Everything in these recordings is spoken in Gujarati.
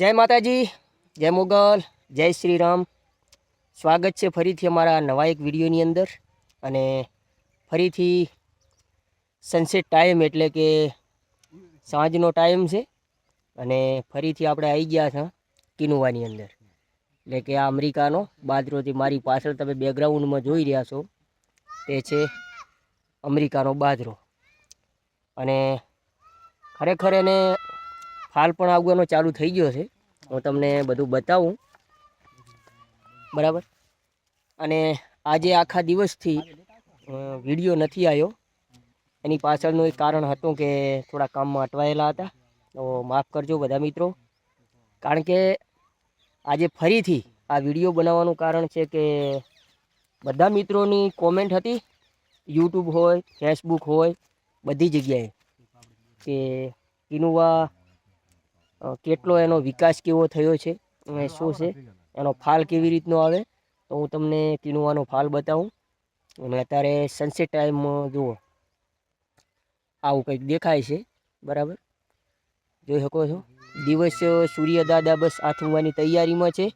જય માતાજી, જય મુગલ, જય શ્રી રામ સ્વાગત છે ફરીથી અમારા નવા એક વિડીયોની અંદર અને ફરીથી સનસેટ ટાઈમ એટલે કે સાંજનો ટાઈમ છે અને ફરીથી આપણે આવી ગયા છે કિનુવાની અંદર. એટલે કે આ અમેરિકાનો, બાદરોથી મારી પાછળ તમે બેકગ્રાઉન્ડમાં જોઈ રહ્યા છો, તે છે અમેરિકાનો બાજરો અને ખરેખર એને ફાલ પણ આવવાનો ચાલુ થઈ ગયો છે. હું તમને બધું બતાવું. બરાબર? અને આજે આખા દિવસથી વીડિયો નથી આવ્યો. એની પાછળનું એક કારણ હતું કે થોડા કામમાં અટવાયેલા હતા. તો માફ કરજો બધા મિત્રો. કારણ કે આજે ફરીથી આ વીડિયો બનાવવાનું કારણ છે કે બધા મિત્રોની કોમેન્ટ હતી, યુટ્યુબ હોય, ફેસબુક હોય, બધી જગ્યાએ કે કિનુવા કેટલો એનો વિકાસ કેવો થયો છે અને શું છે? એનો ફાલ કેવી રીતનો આવે? તો હું તમને કિનુવાનો ફાલ બતાવું. અને અત્યારે સનસેટ ટાઈમમાં જુઓ. આવું કંઈક દેખાય છે. બરાબર? જોઈ શકો છો? દિવસ સૂર્ય દાદા બસ આથમવાની તૈયારીમાં છે.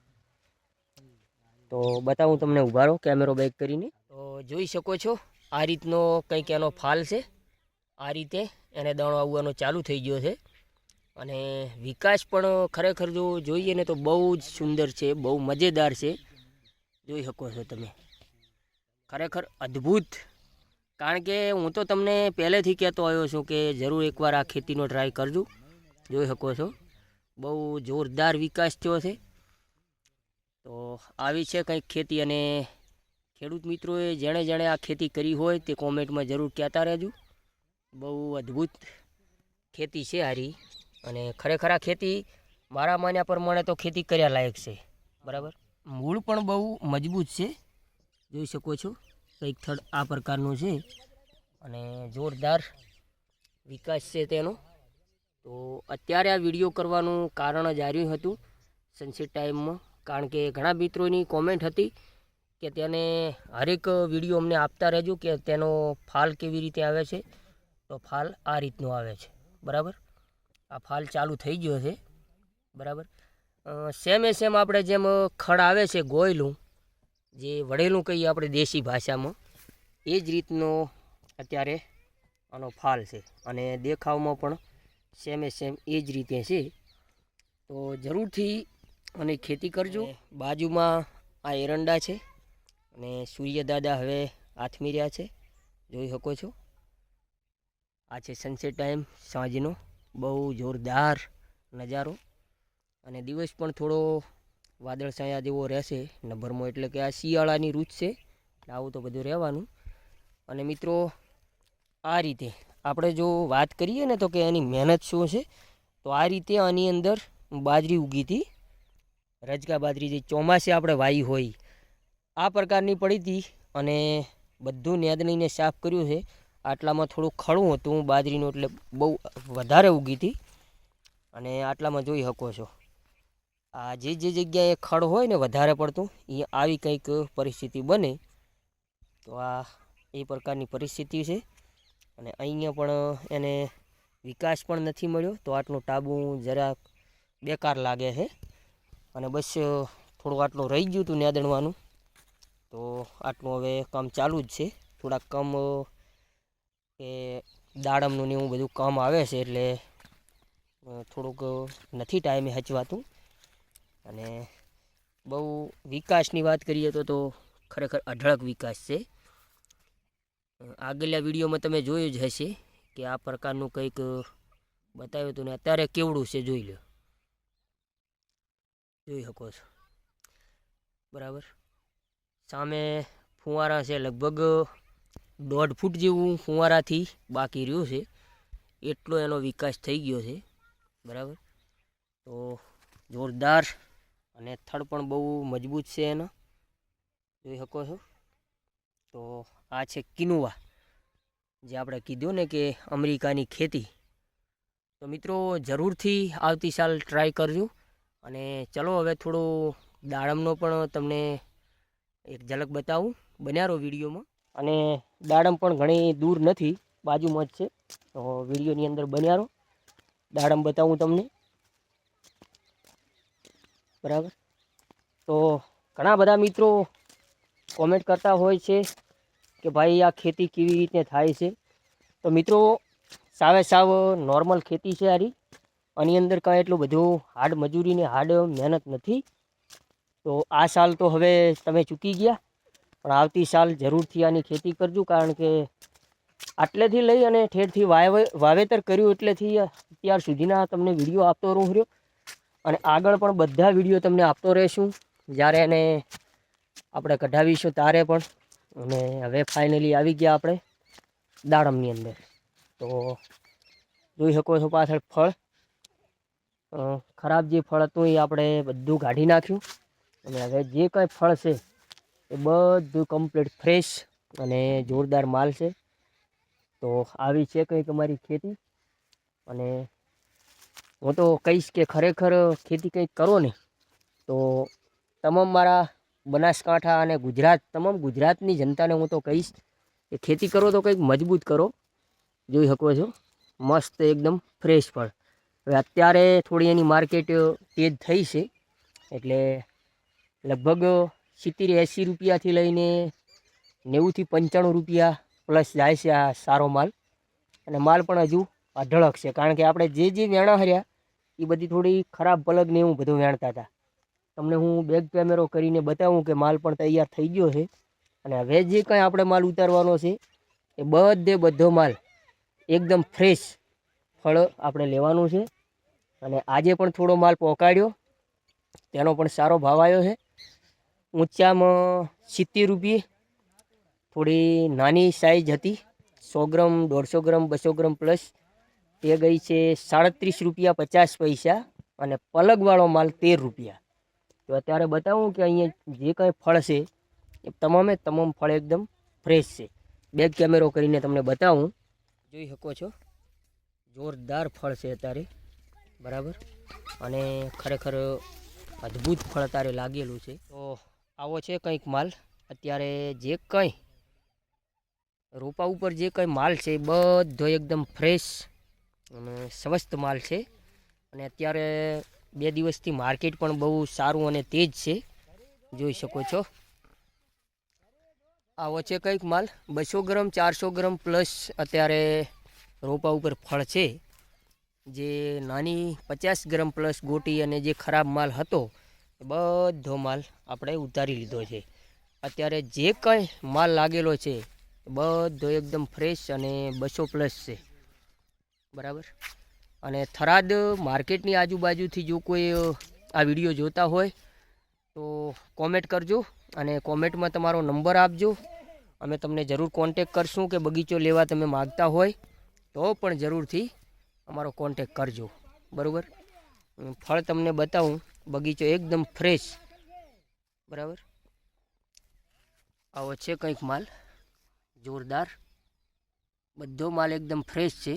તો બતાવું તમને ઉભારો કેમેરો બેક કરીને. તો જોઈ શકો છો આ રીતનો કંઈક એનો ફાલ છે. આ રીતે એને દાણો આવવાનો ચાલુ થઈ ગયો છે. અને વિકાસ પણ ખરેખર જો જોઈએ ને તો બહુ જ સુંદર છે, બહુ મજેદાર છે. જોઈ શકો છો તમે. ખરેખર અદ્ભુત. કારણ કે હું તો તમને પહેલેથી કહેતો આવ્યો છું કે જરૂર એકવાર આ ખેતીનો ટ્રાય કરજો. જોઈ શકો છો. બહુ જોરદાર વિકાસ થયો છે. તો આવી છે કંઈક ખેતી અને ખેડૂત મિત્રોએ જેણે જેણે આ ખેતી કરી હોય તે કોમેન્ટમાં જરૂર કહેતા રહેજો. બહુ અદ્ભુત ખેતી છે હારી. અને ખરેખર આ ખેતી મારા માન્યા પ્રમાણે તો ખેતી કર્યા લાયક છે. બરાબર? મૂળ પણ બહુ મજબૂત છે. જોઈ શકો છો, કંઈક થડ આ પ્રકારનું છે. અને જોરદાર વિકાસ છે તેનો. તો અત્યારે આ વીડિયો કરવાનું કારણ જ આવ્યું હતું સનસેટ ટાઈમમાં. કારણ કે ઘણા મિત્રોની કોમેન્ટ હતી કે તેને હરેક વીડિયો અમને આપતા રહેજો કે તેનો ફાલ કેવી રીતે આવે છે. તો ફાલ આ રીતનો આવે છે. બરાબર? આ ફાલ ચાલુ થઈ ગયો છે. બરાબર? સેમે સેમ આપણે જેમ ખડ આવે છે ગોયલું જે વડેલું કહીએ આપણે દેશી ભાષામાં એ જ રીતનો અત્યારે આનો ફાલ છે. અને દેખાવમાં પણ સેમે સેમ એ જ રીતે છે. તો જરૂરથી અને ખેતી કરજો. બાજુમાં આ એરંડા છે અને સૂર્યદાદા હવે હાથમી રહ્યા છે. જોઈ શકો છો? આ છે સનસેટ ટાઈમ સાંજનો. બહુ જોરદાર નજારો. અને દિવસ પણ થોડો વાદળછાયા જેવો રહેશે. નંબરમાં એટલે કે આ શિયાળાની રૂચ છે. આવું તો બધું રહેવાનું. અને મિત્રો, આ રીતે આપણે જો વાત કરીએ ને તો કે એની મહેનત શું છે, તો આ રીતે આની અંદર બાજરી ઉગી હતી. રજકા બાજરી જે ચોમાસે આપણે વાઈ હોય, આ પ્રકારની પડી હતી. અને બધું નેદણીને સાફ કર્યું છે. આટલામાં થોડું ખડું હતું, બાજરીનું એટલે બહુ વધારે ઉગી હતી. અને આટલામાં જોઈ શકો છો. આ જે જે જગ્યાએ ખડ હોય ને વધારે પડતું, એ આવી કંઈક પરિસ્થિતિ બને. તો આ એ પ્રકારની પરિસ્થિતિ છે. અને અહીંયા પણ એને વિકાસ પણ નથી મળ્યો. તો આટલું ટાબુ જરાક બેકાર લાગે છે. અને બસ થોડું આટલું રહી ગયું હતું નેદણવાનું તો આટલું હવે કામ ચાલુ જ છે. થોડાક કામ કે દાડમનું ને એવું બધું કામ આવે છે એટલે થોડુંક નથી ટાઈમે હચવાતું. અને બહુ વિકાસની વાત કરીએ તો તો ખરેખર અઢળક વિકાસ છે. આગલા વિડીયોમાં તમે જોયું જ હશે કે આ પ્રકારનું કંઈક બતાવ્યું હતું ને અત્યારે કેવડું છે જોઈ લો જોઈ શકો છો. બરાબર? સામે ફુવારા છે લગભગ દોઢ ફૂટ જેવું ફુવારાથી બાકી રહ્યું છે. એટલો એનો વિકાસ થઈ ગયો છે. બરાબર? તો જોરદાર અને થડ પણ બહુ મજબૂત છે એનો. જોઈ શકો છો? તો આ છે કિનુવા જે આપણે કીધું ને કે અમેરિકાની ખેતી. તો મિત્રો જરૂરથી આવતી સાલ ટ્રાય કરજો. અને ચલો હવે થોડું દાડમનો પણ તમને એક ઝલક બતાવું. બન્યા રહો વિડીયોમાં. અને દાડમ પણ ઘણી દૂર નથી, બાજુમાં જ છે. તો વિડીયોની અંદર બન્યા રહો. દાડમ બતાવું તમને. બરાબર? તો ઘણા બધા મિત્રો કોમેન્ટ કરતા હોય છે કે ભાઈ આ ખેતી કેવી રીતે થાય છે? તો મિત્રો, સાવે સાવ નોર્મલ ખેતી છે આરી. આની અંદર કાંઈ એટલું બધું હાર્ડ મજૂરી ને હાર્ડ મહેનત નથી. તો આ સાલ તો હવે તમે ચૂકી ગયા. પણ આવતી સાલ જરૂરથી આની ખેતી કરજો, કારણ કે આટલેથી લઈ અને ઠેરથી વાવે વાવેતર કર્યું એટલેથી અત્યાર સુધીના તમને વીડિયો આપતો રહું રહ્યો. અને આગળ પણ બધા વીડિયો તમને આપતો રહેશું. જ્યારે એને આપણે કઢાવીશું તારે પણ. અને હવે ફાઇનલી આવી ગયા આપણે દાડમની અંદર. તો જોઈ શકો છો પાછળ ફળ. ખરાબ જે ફળ હતું એ આપણે બધું કાઢી નાખ્યું. અને હવે જે કંઈ ફળ છે એ બધું કમ્પ્લીટ ફ્રેશ અને જોરદાર માલ છે. તો આવી છે કંઈક અમારી ખેતી. અને હું તો કહીશ કે ખરેખર ખેતી કંઈક કરો ને તો તમામ મારા બનાસકાંઠા અને ગુજરાત, તમામ ગુજરાતની જનતાને હું તો કહીશ કે ખેતી કરો તો કંઈક મજબૂત કરો. જોઈ શકો છો, મસ્ત એકદમ ફ્રેશ ફળ. હવે અત્યારે થોડી એની માર્કેટ તેજ થઈ છે. એટલે લગભગ સિત્તેર એંસી રૂપિયાથી લઈને નેવુંથી પંચાણું રૂપિયા પ્લસ જાય છે આ સારો માલ. અને માલ પણ હજુ અઢળક છે. કારણ કે આપણે જે જે વેણા હર્યા, એ બધી થોડી ખરાબ પલગ ને એવું બધું વેણતા હતા. તમને હું બેક કેમેરો કરીને બતાવું કે માલ પણ તૈયાર થઈ ગયો છે. અને હવે જે કંઈ આપણે માલ ઉતારવાનો છે, એ બધે બધો માલ એકદમ ફ્રેશ ફળ આપણે લેવાનું છે. અને આજે પણ થોડો માલ પહોંચાડ્યો તેનો પણ સારો ભાવ આવ્યો છે. ઊંચામાં સિત્તેર રૂપિયે. થોડી નાની સાઇઝ હતી. સો ગ્રામ, દોઢસો ગ્રામ, બસો ગ્રામ પ્લસ તે ગઈ છે સાડત્રીસ રૂપિયા પચાસ પૈસા અને પલગવાળો માલ તેર રૂપિયા. તો અત્યારે બતાવું કે અહીંયા જે કંઈ ફળ છે, એ તમામે તમામ ફળ એકદમ ફ્રેશ છે. બેક કેમેરો કરીને તમને બતાવું. જોઈ શકો છો. જોરદાર ફળ છે અત્યારે. બરાબર? અને ખરેખર અદ્ભુત ફળ અત્યારે લાગેલું છે. તો આવો છે કંઈક માલ. અત્યારે જે કંઈ રોપા ઉપર જે કંઈ માલ છે બધો એકદમ ફ્રેશ અને સ્વસ્થ માલ છે. અને અત્યારે બે દિવસથી માર્કેટ પણ બહુ સારું અને તેજ છે. જોઈ શકો છો. આવો છે કંઈક માલ. બસો ગ્રામ, ચારસો ગ્રામ પ્લસ અત્યારે રોપા ઉપર ફળ છે. જે નાની પચાસ ગ્રામ પ્લસ ગોટી અને જે ખરાબ માલ હતો બધો માલ આપણે ઉતારી લીધો છે. અત્યારે જે કંઈ માલ લાગેલો છે બધો એકદમ ફ્રેશ અને બસો પ્લસ છે. બરાબર? અને થરાદ માર્કેટની આજુબાજુથી જો કોઈ આ વીડિયો જોતા હોય, તો કોમેન્ટ કરજો અને કોમેન્ટમાં તમારો નંબર આપજો. અમે તમને જરૂર કોન્ટેક કરશું કે બગીચો લેવા તમે માગતા હોય, તો પણ જરૂરથી અમારો કોન્ટેક કરજો. બરાબર? ફળ તમને બતાવું. બગીચો એકદમ ફ્રેશ બરાબર? આવો છે કંઈક માલ. જોરદાર. બધો માલ એકદમ ફ્રેશ છે.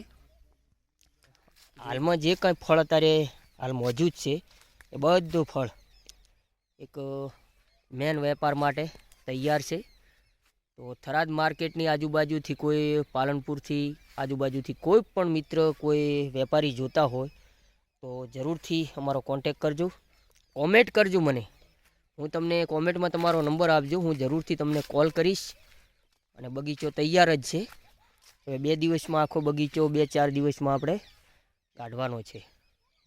હાલમાં જે કંઈ ફળ અત્યારે હાલ મોજૂદ છે, એ બધું ફળ. એક મેન વેપાર માટે તૈયાર છે. તો થરાદ માર્કેટની આજુબાજુથી કોઈ પાલનપુરથી, આજુબાજુથી કોઈ પણ મિત્ર, કોઈ વેપારી જોતા હોય, તો જરૂરથી અમારો કોન્ટેક કરજો. કોમેન્ટ કરજો મને. હું તમને કોમેન્ટમાં તમારો નંબર આપજો. હું જરૂરથી તમને કોલ કરીશ. અને બગીચો તૈયાર જ છે. હવે બે દિવસમાં આખો બગીચો, બે ચાર દિવસમાં આપણે કાઢવાનો છે.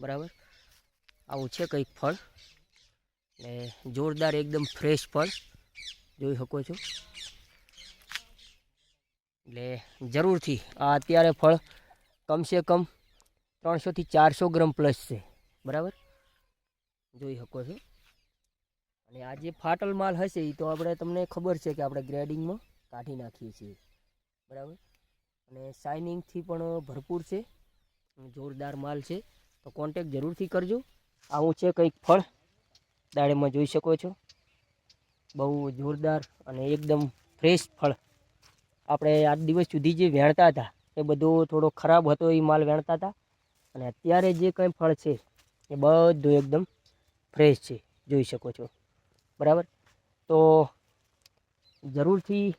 બરાબર? આવું છે કંઈક ફળ. ને જોરદાર એકદમ ફ્રેશ ફળ. જોઈ શકો છો. એટલે જરૂરથી આ અત્યારે ફળ કમસે કમ ત્રણસોથી ચારસો ગ્રામ પ્લસ છે. બરાબર? જોઈ શકો છો. અને આ જે ફાટલ માલ હશે એ તો આપણે તમને ખબર છે કે આપણે ગ્રેડિંગમાં કાઢી નાખીએ છીએ. બરાબર? અને શાઇનિંગથી પણ ભરપૂર છે. જોરદાર માલ છે. તો કોન્ટેક જરૂરથી કરજો. આવું છે કંઈક ફળ દાડેમાં જોઈ શકો છો. બહુ જોરદાર અને એકદમ ફ્રેશ ફળ. આપણે આજ દિવસ સુધી જે વેણતા હતા, એ બધો થોડો ખરાબ હતો, એ માલ વેણતા હતા. અને અત્યારે જે કંઈ ફળ છે, એ બધું એકદમ ફ્રેશ છે, જોઈ શકો છો. બરાબર? તો જરૂરથી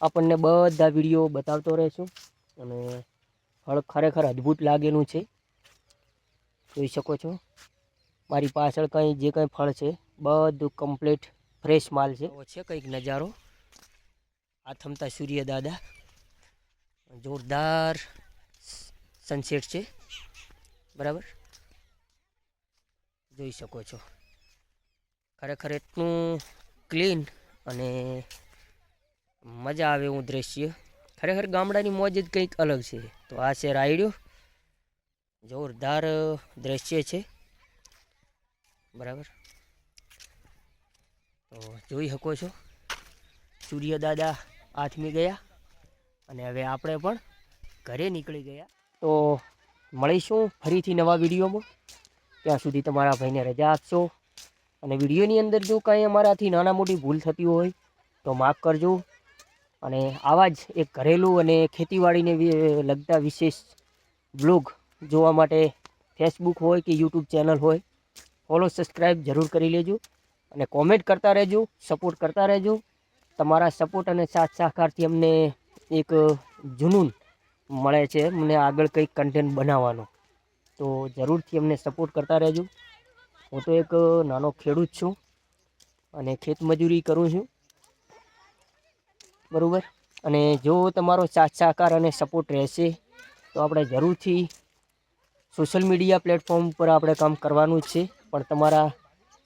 આપણને બધા વીડિયો બતાવતો રહેશું અને ફળ ખરેખર અદ્ભુત લાગેલું છે. જોઈ શકો છો. મારી પાછળ કંઈ, જે કંઈ ફળ છે, બધું કમ્પ્લીટ ફ્રેશ માલ છે. છે કંઈક નજારો? આ થમતા સૂર્ય દાદા. જોરદાર સનસેટ છે. બરાબર? જોઈ શકો છો. ખરેખર એટલું ક્લીન અને મજા આવે એવું દ્રશ્ય. ખરેખર ગામડાની મોજ જ કંઈક અલગ છે. તો આ છે રાયડ્યો જોરદાર દ્રશ્ય છે. બરાબર? તો જોઈ શકો છો. સૂર્ય દાદા આથમી ગયા અને હવે આપણે પણ ઘરે નીકળી ગયા. તો મળીશું ફરીથી નવા વિડીયોમાં. ત્યાં સુધી તમારા ભાઈને રજા આપશો. અને વિડીયોની અંદર જો કાંઈ અમારાથી નાના મોટી ભૂલ થતી હોય, તો માફ કરજો. અને આવા જ એક ઘરેલું અને ખેતીવાડીને લગતા વિશેષ બ્લોગ જોવા માટે ફેસબુક હોય કે યુટ્યુબ ચેનલ હોય, ફોલો સબસ્ક્રાઈબ જરૂર કરી લેજો. અને કોમેન્ટ કરતા રહેજો, સપોર્ટ કરતા રહેજો. તમારા સપોર્ટ અને સાથ સહકારથી અમને એક જુનૂન મળે છે મને આગળ કંઈક કન્ટેન્ટ બનાવવાનો. તો જરૂરથી અમને સપોર્ટ કરતા રહેજો. હું તો એક નાનો ખેડૂત છું અને ખેતમજૂરી કરું છું. બરાબર? અને જો તમારો સાથ, સહકાર અને સપોર્ટ રહેશે, તો આપણે જરૂરથી સોશિયલ મીડિયા પ્લેટફોર્મ પર આપણે કામ કરવાનું જ છે. પણ તમારા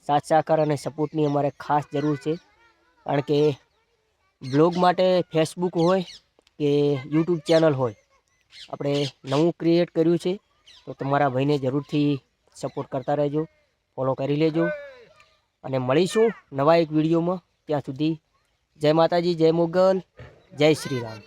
સાથ, સહકાર અને સપોર્ટની અમારે ખાસ જરૂર છે. કારણ કે બ્લોગ માટે ફેસબુક હોય કે યુટ્યુબ ચેનલ હોય, આપણે નવું ક્રિએટ કર્યું છે. તો તમારા ભાઈને જરૂરથી સપોર્ટ કરતા રહેજો ફોલો કરી લેજો અને મળીશું નવા એક વિડીયોમાં. ત્યાં સુધી જય માતાજી, જય મોગલ, જય શ્રી રામ.